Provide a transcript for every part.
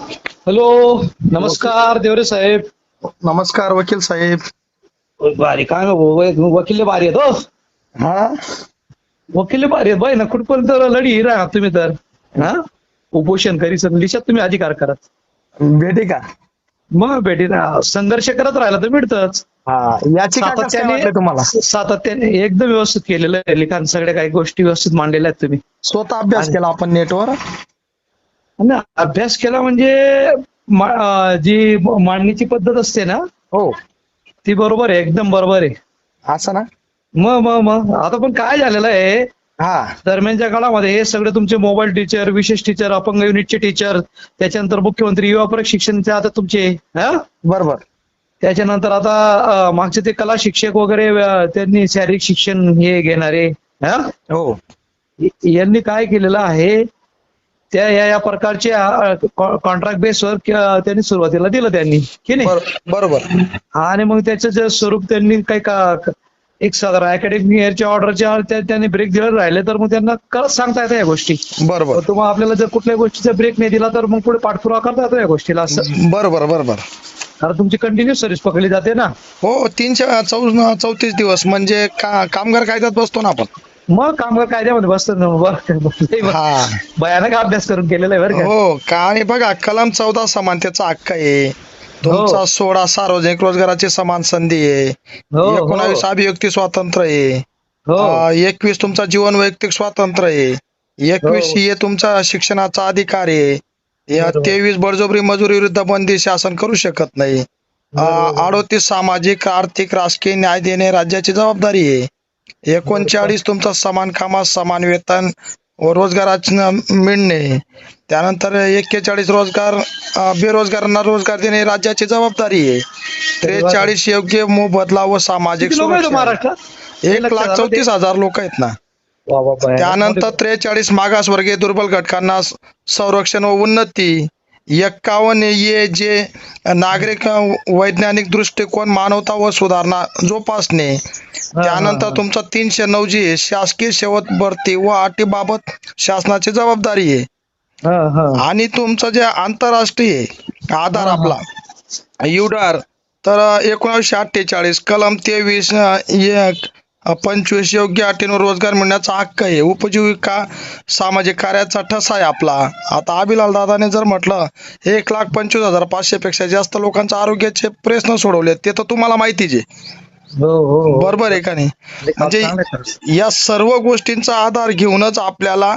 Hello नमस्कार देवरे साहेब. नमस्कार वकील साहेब. भारी काय ना भाऊ, वकील वकील भारी आहेत हो? हा? वकील भारी आहेत बाई ना कुठपर्यंत लढी राहा तुम्ही तर? हा? उपोषण करी लिशात तुम्ही अधिकार करा भेटे का? मग भेटी ना संघर्ष करत राहिला तर मिळतच हा याची काय कसं काय वाटलं तुम्हाला? सातत्याने एकदम व्यवस्थित केलेलं आहे लिखाण सगळ्या काही गोष्टी व्यवस्थित मांडलेल्या आहेत तुम्ही. स्वतः अभ्यास केला आपण नेटवर? आणि अभ्यास केला म्हणजे मा- जी मांडणीची पद्धत असते ना हो. ती बरोबर आहे एकदम बरोबर आहे. असं ना? मग मग मग आता पण काय झालेलं आहे? हा. दरम्यानच्या काळामध्ये हे सगळे तुमचे मोबाईल टीचर विशेष टीचर अपंग युनिटचे टीचर त्याच्यानंतर मुख्यमंत्री युवा प्रशिक्षणचे आता तुमचे हा? बरोबर. त्याच्यानंतर आता अं, मागचे ते कला शिक्षक वगैरे अं, त्यांनी शारीरिक शिक्षण हे घेणारे हा? हो. यांनी काय केलेलं आहे? त्या या या प्रकारचे कॉन्ट्रॅक्ट बेसवर त्यांनी सुरुवातीला दिलं त्यांनी. की नाही? बर- बरोबर. आणि मग त्याचं जे स्वरूप त्यांनी काही का एक साधारण अकॅडमिक इयरच्या ऑर्डरच्या त्या- त्यांनी ब्रेक दिला राहिले तर मग त्यांना कळत सांगता येतं या गोष्टी. बरोबर. तुम्हाला आपल्याला जर कुठल्याही गोष्टीचा ब्रेक नाही दिला तर मग पुढे पाठपुरावा करता येतो या गोष्टीला असं. बरोबर बरोबर. कारण तुमची कंटिन्यू सर्व्हिस पकडली जाते ना? हो तीनशे चौतीस दिवस म्हणजे का कामगार कायद्यात बसतो ना आपण. मग कामगार कायद्यामध्ये बसतं हा. भयानक अभ्यास करून केलेला आहे बरं का. हो का आणि बघा कलम चौदा समानतेचा हक्क आहे. तुमचा सोळा सार्वजनिक रोजगाराची समान संधी आहे. हो हो. एकोणावीस अभिव्यक्ती स्वातंत्र्य आहे. हो. एकवीस तुमचा जीवन वैयक्तिक स्वातंत्र्य आहे. एकवीस हो. हे तुमचा शिक्षणाचा अधिकार आहे. या. तेवीस बळजबरी मजुरी विरुद्ध बंदी शासन करू शकत नाही. अडोतीस सामाजिक आर्थिक राजकीय न्याय देणे राज्याची जबाबदारी आहे. एकोणचाळीस तुमचा समान कामास समान वेतन व रोजगाराची मिळणे. त्यानंतर एक्केचाळीस रोजगार अं, बेरोजगारांना रोजगार देणे राज्याची जबाबदारी आहे. त्रेचाळीस योग्य मोबदला व सामाजिक किती लोक आहेत सुरक्षा. महाराष्ट्रात? एक लक्षात लाख आलं चौतीस हजार लोक आहेत ना. वा वा भयानक. त्यानंतर त्रेचाळीस मागासवर्गीय दुर्बल घटकांना स- संरक्षण व उन्नती. एक्कावन्न ये जे नागरिक वैज्ञानिक दृष्टिकोन मानवता व सुधारणा जोपासणे त्यानंतर. तुमचा तीनशे नऊ जी शासकीय सेवत भरती व अटीबाबत शासनाची जबाबदारी आहे हा, हा. आणि तुमचं जे आंतरराष्ट्रीय आधार. आपला युडार तर एकोणीसशे अठ्ठेचाळीस कलम तेवीस पंचवीस योग्य अटीवर रोजगार मिळण्याचा हक्क आहे. उपजीविका सामाजिक कार्याचा ठसा आहे आपला. आता अभिलाल दादाने जर म्हटलं एक लाख पंचवीस हजार पाचशे पेक्षा जास्त लोकांचे आरोग्याचे प्रश्न सोडवले ते तर तुम्हाला माहितीच आहे. हो हो हो. बरोबर आहे का नाही? म्हणजे. या सर्व गोष्टींचा आधार घेऊनच आपल्याला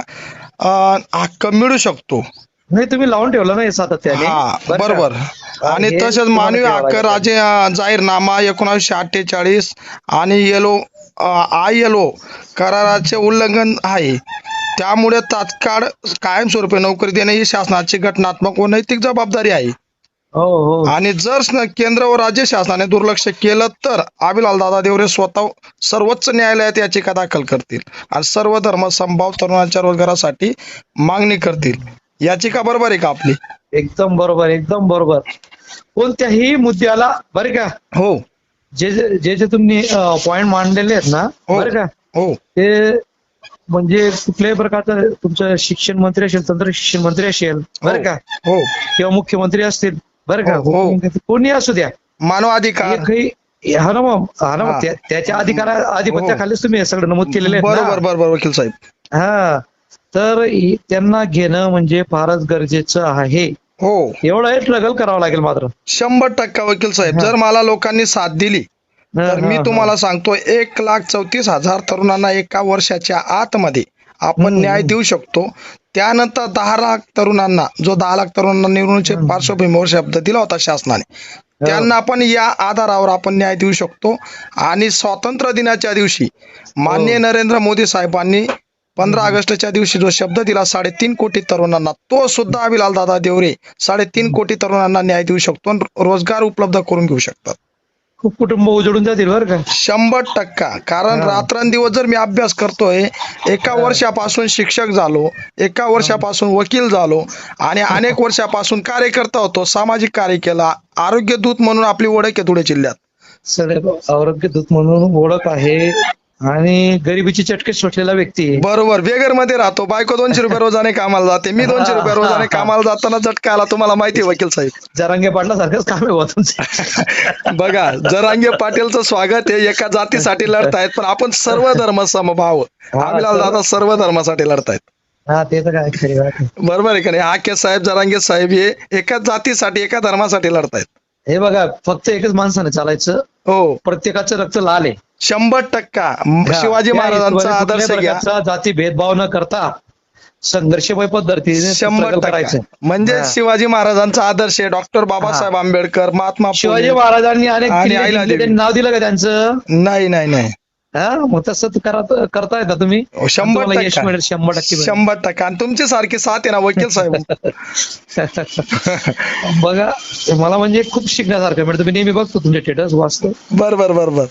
हक्क मिळू शकतो. नाही तुम्ही लावून ठेवलं नाही सातत्याने? बरोबर. आणि तसेच मानवी हक्क. राजे जाहीरनामा एकोणीसशे अठ्ठेचाळीस आणि येलो आय एल ओ कराराचे उल्लंघन आहे. त्यामुळे तात्काळ कायमस्वरूपी नोकरी देणे ही शासनाची घटनात्मक व नैतिक जबाबदारी आहे. हो हो. आणि जर केंद्र व राज्य शासनाने दुर्लक्ष केलं तर अभिलाल दादा देवरे स्वतः सर्वोच्च न्यायालयात याचिका दाखल करतील. आणि सर्व धर्म संभाव तरुणांच्या रोजगारासाठी मागणी करतील. याचिका बरोबर आहे का आपली? एकदम बरोबर एकदम बरोबर. कोणत्याही मुद्द्याला बरं का? हो. जे जे जे जे तुम्ही पॉइंट मांडलेले आहेत ना हो. बरं का? हो. ते म्हणजे कुठल्याही प्रकारचं तुमचं शिक्षण मंत्री असेल तंत्र शिक्षण मंत्री असेल बरं का? हो. किंवा मुख्यमंत्री असतील बरं का? हो, हो. कोणी असू द्या. मानवाधिकार एकही हा ना मग हा ना हा. मग त्या- त्याच्या अधिकारा आधिपत्याखालीच तुम्ही हे सगळं नमूद केलेले आहेत बरोबर बरोबर वकील साहेब. हा. तर त्यांना घेणं म्हणजे फारच गरजेचं आहे हो एवढं स्ट्रगल करावं लागेल मात्र शंभर टक्का वकील साहेब. जर मला लोकांनी साथ दिली तर मी तुम्हाला सांगतो एक लाख चौतीस हजार तरुणांना एका वर्षाच्या आतमध्ये आपण न्याय. देऊ शकतो त्यानंतर दहा लाख तरुणांना जो दहा लाख तरुणांना निवडणुकीच्या. पार्श्वभूमीवर शब्द दिला होता शासनाने हा. त्यांना आपण या आधारावर आपण न्याय देऊ शकतो आणि स्वातंत्र्य दिनाच्या दिवशी माननीय हो. नरेंद्र मोदी साहेबांनी पंधरा ऑगस्टच्या दिवशी जो शब्द दिला साडेतीन कोटी तरुणांना तो सुद्धा अभिलाल दादा देवरे साडेतीन कोटी तरुणांना न्याय देऊ शकतो रोजगार उपलब्ध करून घेऊ शकतात. खूप कुटुंब उजळून जातील बरं का? शंभर टक्का. कारण. रात्रंदिवस जर मी अभ्यास करतोय एका. वर्षापासून शिक्षक झालो एका वर्षापासून वकील झालो आणि अनेक वर्षापासून कार्यकर्ता होतो सामाजिक कार्य केला आरोग्य दूत म्हणून आपली ओळख आहे धुळे जिल्ह्यात. सगळे आरोग्य दूत म्हणून ओळख आहे. आणि गरिबीची चटके सुटलेला व्यक्ती. बरोबर बेगरमध्ये राहतो. बायको दोनशे रुपये रोजाने कामाला जाते. मी दोनशे रुपये रोजाने कामाला जाताना झटका आला तुम्हाला माहिती आहे वकील साहेब. जरांगे पाटला सारखंच काम आहे तुमचं. बघा जरांगे पाटीलचं स्वागत आहे एका जातीसाठी लढतायत पण आपण सर्व धर्म समभाव. आम्ही दादा सर्व. धर्मासाठी लढतायत. हा ते तर काय. बरोबर आहे का नाही? हाके साहेब जरांगे साहेब हे एकाच जातीसाठी एका धर्मासाठी लढतायत. हे बघा फक्त एकच माणसाने चालायचं. हो. प्रत्येकाचं रक्त लाल आहे. शंभर टक्का. शिवाजी महाराजांचा आदर्श घ्या. जाती भेदभाव न करता संघर्षमय पद्धतीने शंभर करायचं. म्हणजे. शिवाजी महाराजांचा आदर्श आहे. डॉक्टर बाबासाहेब आंबेडकर महात्मा शिवाजी. महाराजांनी अनेक नाव दिलं का त्यांचं? नाही नाही नाही. हा मग तसं तर करा करताय ना तुम्ही. शंभर तुम्हाला यश टक्का मिळेल शंभर टक्के. शंभर टक्का. आणि तुमची सारखी साथ आहे ना वकील साहेब. बघा मला म्हणजे खूप शिकण्यासारखं मिळतं. मी नेहमी बघतो तुमचे स्टेटस वाचतो. बर बर बर बर.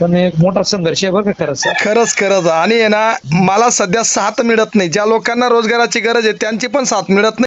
पण एक मोठा संघर्ष आहे बघा खरंच. खरंच खरंच. आणि ना मला सध्या साथ मिळत नाही. ज्या लोकांना रोजगाराची गरज आहे त्यांची पण साथ मिळत नाही.